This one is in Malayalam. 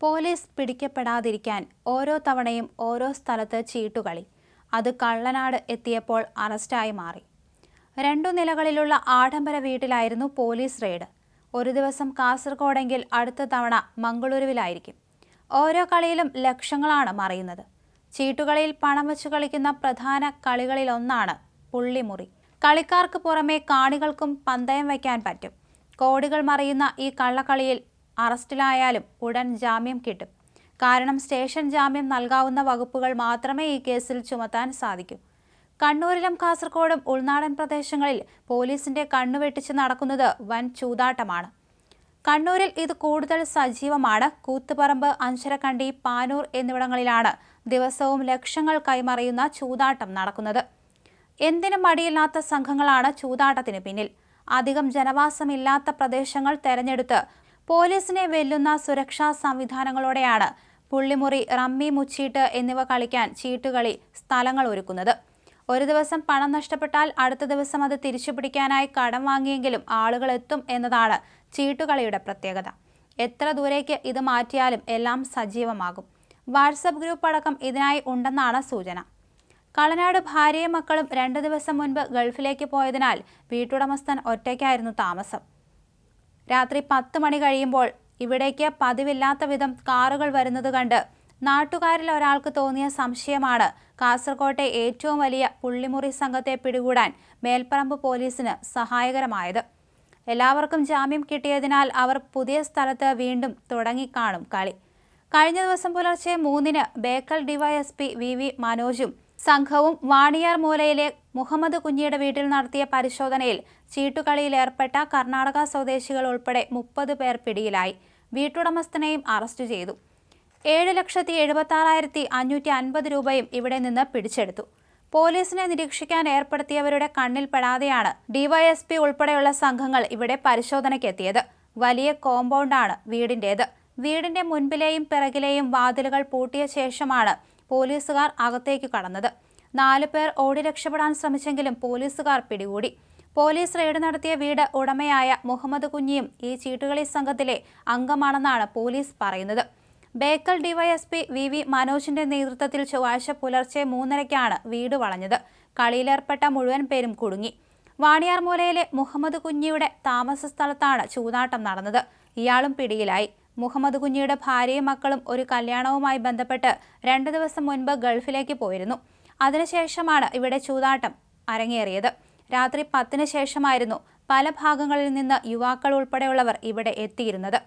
പോലീസ് പിടിക്കപ്പെടാതിരിക്കാൻ ഓരോ തവണയും ഓരോ സ്ഥലത്ത് ചീട്ടുകളി അത് കള്ളനാട് എത്തിയപ്പോൾ അറസ്റ്റായി മാറി. രണ്ടു നിലകളിലുള്ള ആഡംബര വീട്ടിലായിരുന്നു പോലീസ് റെയ്ഡ്. ഒരു ദിവസം കാസർഗോഡെങ്കിൽ അടുത്ത തവണ മംഗളൂരുവിലായിരിക്കും. ഓരോ കളിയിലും ലക്ഷങ്ങളാണ് മറിയുന്നത്. ചീട്ടുകളിയിൽ പണം വെച്ച് കളിക്കുന്ന പ്രധാന കളികളിലൊന്നാണ് പുള്ളിമുറി. കളിക്കാർക്ക് പുറമെ കാണികൾക്കും പന്തയം വയ്ക്കാൻ പറ്റും. കോടികൾ മറിയുന്ന ഈ കള്ളക്കളിയിൽ അറസ്റ്റിലായാലും ഉടൻ ജാമ്യം കിട്ടും. കാരണം സ്റ്റേഷൻ ജാമ്യം നൽകാവുന്ന വകുപ്പുകൾ മാത്രമേ ഈ കേസിൽ ചുമത്താൻ സാധിക്കൂ. കണ്ണൂരിലും കാസർഗോഡും ഉൾനാടൻ പ്രദേശങ്ങളിൽ പോലീസിന്റെ കണ്ണുവെട്ടിച്ച് നടക്കുന്നത് വൻ ചൂതാട്ടമാണ്. കണ്ണൂരിൽ ഇത് കൂടുതൽ സജീവമാണ്. കൂത്തുപറമ്പ് അഞ്ചരക്കണ്ടി പാനൂർ എന്നിവിടങ്ങളിലാണ് ദിവസവും ലക്ഷങ്ങൾ കൈമറിയുന്ന ചൂതാട്ടം നടക്കുന്നത്. എന്തിനും മടിയില്ലാത്ത സംഘങ്ങളാണ് ചൂതാട്ടത്തിന് പിന്നിൽ. അധികം ജനവാസമില്ലാത്ത പ്രദേശങ്ങൾ തെരഞ്ഞെടുത്ത് പോലീസിനെ വെല്ലുന്ന സുരക്ഷാ സംവിധാനങ്ങളോടെയാണ് പുള്ളിമുറി റമ്മി മുച്ചീട്ട് എന്നിവ കളിക്കാൻ ചീട്ടുകളി സ്ഥലങ്ങൾ ഒരുക്കുന്നത്. ഒരു ദിവസം പണം നഷ്ടപ്പെട്ടാൽ അടുത്ത ദിവസം അത് തിരിച്ചു പിടിക്കാനായി കടം വാങ്ങിയെങ്കിലും ആളുകൾ എത്തും എന്നതാണ് ചീട്ടുകളിയുടെ പ്രത്യേകത. എത്ര ദൂരേക്ക് ഇത് മാറ്റിയാലും എല്ലാം സജീവമാകും. വാട്സപ്പ് ഗ്രൂപ്പ് അടക്കം ഇതിനായി ഉണ്ടെന്നാണ് സൂചന. കളനാട് ഭാര്യയും മക്കളും രണ്ടു ദിവസം മുൻപ് ഗൾഫിലേക്ക് പോയതിനാൽ വീട്ടുടമസ്ഥൻ ഒറ്റയ്ക്കായിരുന്നു താമസം. രാത്രി പത്ത് മണി കഴിയുമ്പോൾ ഇവിടേക്ക് പതിവില്ലാത്ത വിധം കാറുകൾ വരുന്നത് കണ്ട് നാട്ടുകാരിൽ ഒരാൾക്ക് തോന്നിയ സംശയമാണ്. കാസർകോട്ടെ ഏറ്റവും വലിയ പുള്ളിമുറി സംഘത്തെ പിടികൂടാൻ മേൽപ്പറമ്പ് പോലീസിന് സഹായകരമായത്. എല്ലാവർക്കും ജാമ്യം കിട്ടിയതിനാൽ അവർ പുതിയ സ്ഥലത്ത് വീണ്ടും തുടങ്ങിക്കാണും കളി. കഴിഞ്ഞ ദിവസം പുലർച്ചെ മൂന്നിന് ബേക്കൽ ഡിവൈഎസ്പി വി വി മനോജും സംഘവും വാണിയാർ മൂലയിലെ മുഹമ്മദ് കുഞ്ഞിയുടെ വീട്ടിൽ നടത്തിയ പരിശോധനയിൽ ചീട്ടുകളിയിലേർപ്പെട്ട കർണാടക സ്വദേശികൾ ഉൾപ്പെടെ മുപ്പത് പേർ പിടിയിലായി. വീട്ടുടമസ്ഥനെയും അറസ്റ്റ് ചെയ്തു. ഏഴ് ലക്ഷത്തി എഴുപത്തി ആറായിരത്തി അഞ്ഞൂറ്റി അൻപത് രൂപയും ഇവിടെ നിന്ന് പിടിച്ചെടുത്തു. പോലീസിനെ നിരീക്ഷിക്കാൻ ഏർപ്പെടുത്തിയവരുടെ കണ്ണിൽപ്പെടാതെയാണ് ഡിവൈഎസ്പി ഉൾപ്പെടെയുള്ള സംഘങ്ങൾ ഇവിടെ പരിശോധനയ്ക്കെത്തിയത്. വലിയ കോമ്പൗണ്ടാണ് വീടിന്റേത് വീടിന്റെ മുൻപിലെയും പിറകിലെയും വാതിലുകൾ പൂട്ടിയ ശേഷമാണ് പോലീസുകാർ അകത്തേക്ക് കടന്നത്. നാലു പേർ ഓടി രക്ഷപ്പെടാൻ ശ്രമിച്ചെങ്കിലും പോലീസുകാർ പിടികൂടി. പോലീസ് റെയ്ഡ് നടത്തിയ വീട് ഉടമയായ മുഹമ്മദ് കുഞ്ഞിയും ഈ ചീട്ടുകളി സംഘത്തിലെ അംഗമാണെന്നാണ് പോലീസ് പറയുന്നത്. ബേക്കൽ ഡിവൈഎസ്പി വി വി മനോജിന്റെ നേതൃത്വത്തിൽ ചൊവ്വാഴ്ച പുലർച്ചെ മൂന്നരയ്ക്കാണ് വീട് വളഞ്ഞത്. കളിയിലേർപ്പെട്ട മുഴുവൻ പേരും കുടുങ്ങി. വാണിയാർ മൂലയിലെ മുഹമ്മദ് കുഞ്ഞിയുടെ താമസ സ്ഥലത്താണ് ചൂതാട്ടം നടന്നത്. ഇയാളും പിടിയിലായി. മുഹമ്മദ് കുഞ്ഞിയുടെ ഭാര്യയും മക്കളും ഒരു കല്യാണവുമായി ബന്ധപ്പെട്ട് രണ്ടു ദിവസം മുൻപ് ഗൾഫിലേക്ക് പോയിരുന്നു. അതിനുശേഷമാണ് ഇവിടെ ചൂതാട്ടം അരങ്ങേറിയത്. രാത്രി പത്തിന് ശേഷമായിരുന്നു പല ഭാഗങ്ങളിൽ നിന്ന് യുവാക്കൾ ഉൾപ്പെടെയുള്ളവർ ഇവിടെ എത്തിയിരുന്നത്.